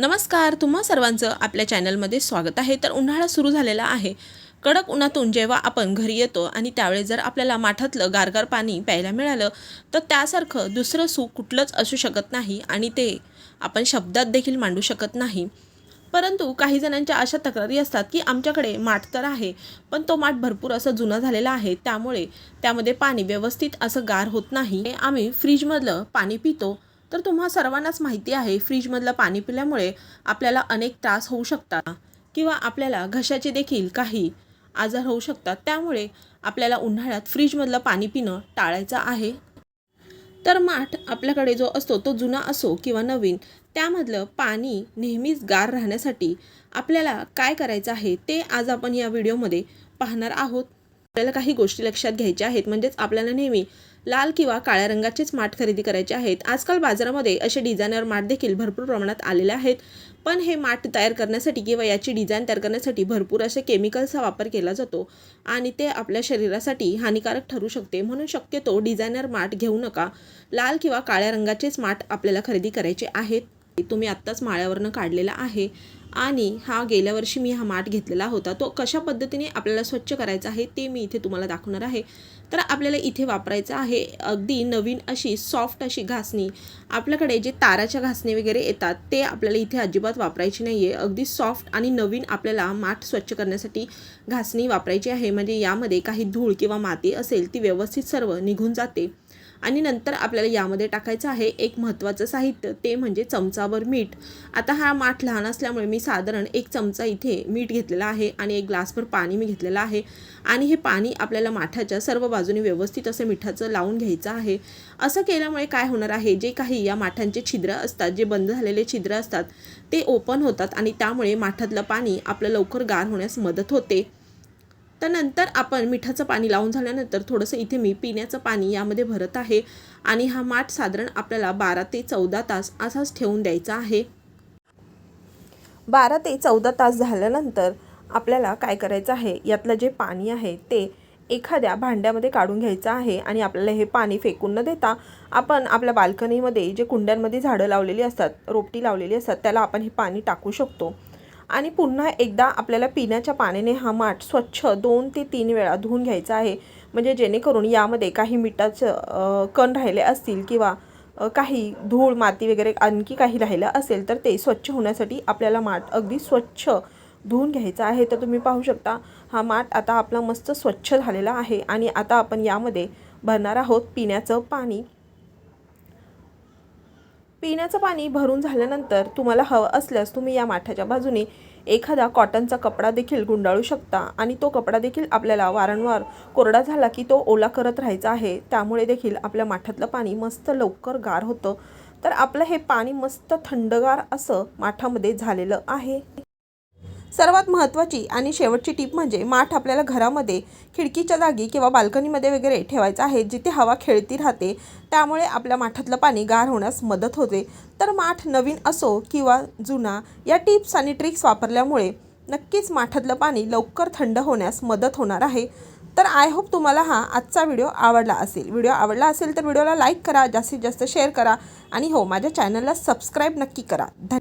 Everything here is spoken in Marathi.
नमस्कार तुम्हा सर्वांचं आपल्या चॅनलमध्ये स्वागत आहे. तर उन्हाळा सुरू झालेला आहे. कडक उन्हातून जेव्हा आपण घरी येतो आणि त्यावेळेस जर आपल्याला माठातलं गारगार पाणी प्यायला मिळालं तर त्यासारखं दुसरं सुख कुठलंच असू शकत नाही आणि ते आपण शब्दात देखील मांडू शकत नाही. परंतु काही जणांच्या अशा तक्रारी असतात की आमच्याकडे माठ तर आहे पण तो माठ भरपूर असं जुना झालेला आहे. त्यामुळे त्यामध्ये पाणी व्यवस्थित असं गार होत नाही. आम्ही फ्रीजमधलं पाणी पितो तर तुम्हा सर्वांनाच माहिती आहे फ्रीजमधलं पाणी पिल्यामुळे आपल्याला अनेक त्रास होऊ शकतात किंवा आपल्याला घशाचे देखील काही आजार होऊ शकतात. त्यामुळे आपल्याला उन्हाळ्यात फ्रीजमधलं पाणी पिणं टाळायचं आहे. तर माठ आपल्याकडे जो असतो तो जुना असो किंवा नवीन त्यामधलं पाणी नेहमीच गार राहण्यासाठी आपल्याला काय करायचं आहे ते आज आपण या व्हिडिओमध्ये पाहणार आहोत. आपल्याला काही गोष्टी लक्षात घ्यायच्या आहेत म्हणजेच आपल्याला नेहमी लाल किंवा काळ्या रंगाचेच माठ खरेदी करायचे आहेत. आजकाल बाजारामध्ये असे डिझायनर माठ देखील भरपूर प्रमाणात आलेले आहेत. पण हे माठ तयार करण्यासाठी किंवा याची डिझाईन तयार करण्यासाठी भरपूर असे केमिकल्सचा वापर केला जातो आणि ते आपल्या शरीरासाठी हानिकारक ठरू शकते. म्हणून शक्यतो डिझायनर माठ घेऊ नका. लाल किंवा काळ्या रंगाचेच माठ आपल्याला खरेदी करायचे आहेत. तुम्ही आत्ताच माळ्यावरनं काढलेला आहे. आणि हा गेल्या वर्षी मी हा माठ घेतलेला होता. तो कशा पद्धतीने आपल्याला स्वच्छ करायचा आहे ते मी इथे तुम्हाला दाखवणार आहे. तर आपल्याला इथे वापरायचं आहे अगदी नवीन अशी सॉफ्ट अशी घासणी. आपल्याकडे जे ताराच्या घासणी वगैरे येतात ते आपल्याला इथे अजिबात वापरायची नाही आहे अगदी सॉफ्ट आणि नवीन आपल्याला माठ स्वच्छ करण्यासाठी घासणी वापरायची आहे. म्हणजे यामध्ये काही धूळ किंवा माती असेल ती व्यवस्थित सर्व निघून जाते. आणि नंतर आपल्याला यामध्ये टाकायचं आहे एक महत्त्वाचं साहित्य ते म्हणजे चमचाभर मीठ. आता हा माठ लहान असल्यामुळे मी साधारण एक चमचा इथे मीठ घेतलेला आहे आणि एक ग्लासभर पाणी मी घेतलेलं आहे. आणि हे पाणी आपल्याला माठाच्या सर्व बाजूने व्यवस्थित असं मिठाचं लावून घ्यायचं आहे. असं केल्यामुळे काय होणार आहे? जे काही या माठांचे छिद्र असतात जे बंद झालेले छिद्र असतात ते ओपन होतात आणि त्यामुळे माठातलं पाणी आपलं लवकर गार होण्यास मदत होते. तर नंतर आपण मिठाचं पाणी लावून झाल्यानंतर थोडंसं इथे मी पिण्याचं पाणी यामध्ये भरत आहे. आणि हा माठ साधारण आपल्याला बारा ते चौदा तास असाच ठेवून द्यायचा आहे. बारा ते चौदा तास झाल्यानंतर आपल्याला काय करायचं आहे? यातलं जे पाणी आहे ते एखाद्या भांड्यामध्ये काढून घ्यायचं आहे. आणि आपल्याला हे पाणी फेकून न देता आपण आपल्या बाल्कनीमध्ये जे कुंड्यांमध्ये झाडं लावलेली असतात रोपटी लावलेली असतात त्याला आपण हे पाणी टाकू शकतो. आणि पुन्हा एकदा आपल्याला पिण्याच्या पाण्याने हा माठ स्वच्छ दोन ते तीन वेळा धुवून घ्यायचा आहे. म्हणजे जेणेकरून यामध्ये काही मिठाचं कण राहिले असतील किंवा काही धूळ माती वगैरे आणखी काही राहिलं असेल तर ते स्वच्छ होण्यासाठी आपल्याला माठ अगदी स्वच्छ धुवून घ्यायचा आहे. तर तुम्ही पाहू शकता हा माठ आता आपला मस्त स्वच्छ झालेला आहे आणि आता आपण यामध्ये भरणार आहोत पिण्याचं पाणी. पिण्याचं पाणी भरून झाल्यानंतर तुम्हाला हवं असल्यास तुम्ही या माठाच्या बाजूने एखादा कॉटनचा कपडा देखील गुंडाळू शकता. आणि तो कपडा देखील आपल्याला वारंवार कोरडा झाला की तो ओला करत राहायचा आहे. त्यामुळे देखील आपल्या माठातलं पाणी मस्त लवकर गार होतं. तर आपलं हे पाणी मस्त थंडगार असं माठामध्ये झालेलं आहे. सर्वात महत्त्वाची आणि शेवटची टीप म्हणजे माठ आपल्याला घरामध्ये खिडकीच्या जागी किंवा बाल्कनीमध्ये वगैरे ठेवायचं आहे जिथे हवा खेळती राहते त्यामुळे आपल्या माठातलं पाणी गार होण्यास मदत होते. तर माठ नवीन असो किंवा जुना या टिप्स आणि ट्रिक्स वापरल्यामुळे नक्कीच माठातलं पाणी लवकर थंड होण्यास मदत होणार आहे. तर आय होप तुम्हाला हा आजचा व्हिडिओ आवडला असेल. व्हिडिओ आवडला असेल तर व्हिडिओला लाईक करा जास्तीत जास्त शेअर करा आणि हो माझ्या चॅनलला सबस्क्राईब नक्की करा. धन्यवाद